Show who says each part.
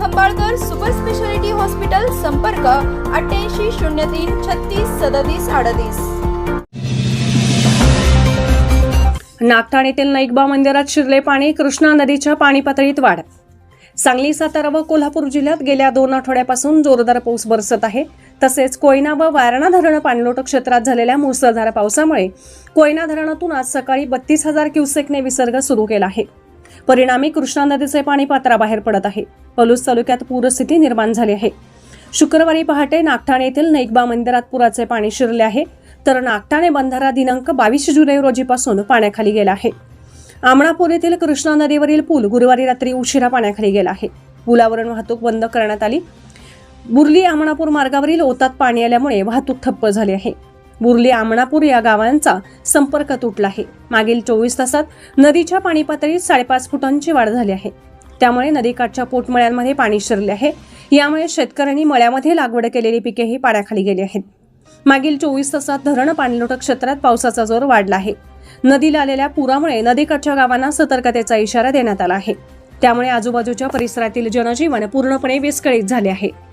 Speaker 1: Khambalkar super speciality hospital संपर्क अठ्ठ्याऐंशी शून्य तीन छत्तीस सदतीस अडतीस
Speaker 2: नागठाण नाईकबा मंदिरात शिरले पाणी कृष्णा नदीच्या पाणी पातळीत वाढ सांगली सातारा व कोल्हापूर जिल्ह्यात गेल्या दोन आठवड्यापासून जोरदार पाऊस बरसत आहे तसेच कोयना व वारणा धरण पाणलोट क्षेत्रात झालेल्या मुसळधार पावसामुळे कोयना धरणातून आज सकाळी बत्तीस हजार क्युसेकने विसर्ग सुरू केला आहे परिणामी कृष्णा नदीचे पाणी पात्राबाहेर पडत आहे पलूस तालुक्यात पूरस्थिती निर्माण झाली आहे शुक्रवारी पहाटे नागठाणे येथील नैकबा मंदिरात पुराचे पाणी शिरले आहे तर नागठाणे बंधारा दिनांक बावीस जुलै रोजीपासून पाण्याखाली गेला आहे आमणापूर येथील कृष्णा नदीवरील पूल गुरुवारी रात्री उशिरा पाण्याखाली गेला आहे पुलावरून वाहतूक बंद करण्यात आली बुर्ली आमणापूर मार्गावरील ओतात पाणी आल्यामुळे वाहतूक ठप्प झाली आहे बुर्ली आमणापूर या गावांचा संपर्क तुटला आहे मागील चोवीस तासात नदीच्या पाणी पातळीत साडेपाच फुटांची वाढ झाली आहे त्यामुळे नदीकाठच्या पोटमळ्यांमध्ये पाणी शिरले आहे यामुळे शेतकऱ्यांनी मळ्यामध्ये लागवड केलेली पिकेही पाण्याखाली गेली आहेत मागील चोवीस तासात धरण पाणलोट क्षेत्रात पावसाचा जोर वाढला आहे नदीला आलेल्या पुरामुळे नदीकाठच्या गावांना सतर्कतेचा इशारा देण्यात आला आहे त्यामुळे आजूबाजूच्या परिसरातील जनजीवन पूर्णपणे विस्कळीत झाले आहे